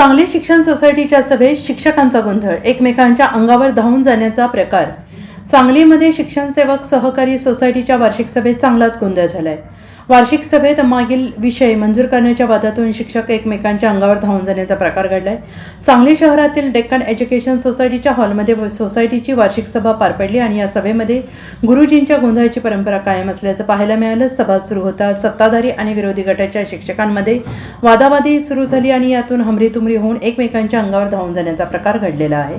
सांगली शिक्षण सोसायटीच्या सभेत शिक्षकांचा गोंधळ. एकमेकांच्या अंगावर धावून जाण्याचा प्रकार. सांगलीमध्ये शिक्षण सेवक सहकारी सोसायटीच्या वार्षिक सभेत चांगलाच गोंधळ झालाय. वार्षिक सभेत मागील विषय मंजूर करण्याच्या वादातून शिक्षक एकमेकांच्या अंगावर धावून जाण्याचा प्रकार घडलाय. सांगली शहरातील डेक्कन एज्युकेशन सोसायटीच्या हॉलमध्ये सोसायटीची वार्षिक सभा पार पडली आणि या सभेमध्ये गुरुजींच्या गोंधळाची परंपरा कायम असल्याचं पाहायला मिळालं. सभा सुरू होता सत्ताधारी आणि विरोधी गटाच्या शिक्षकांमध्ये. वादावादी सुरू झाली आणि यातून हमरीतुमरी होऊन एकमेकांच्या अंगावर धावून जाण्याचा प्रकार घडलेला आहे.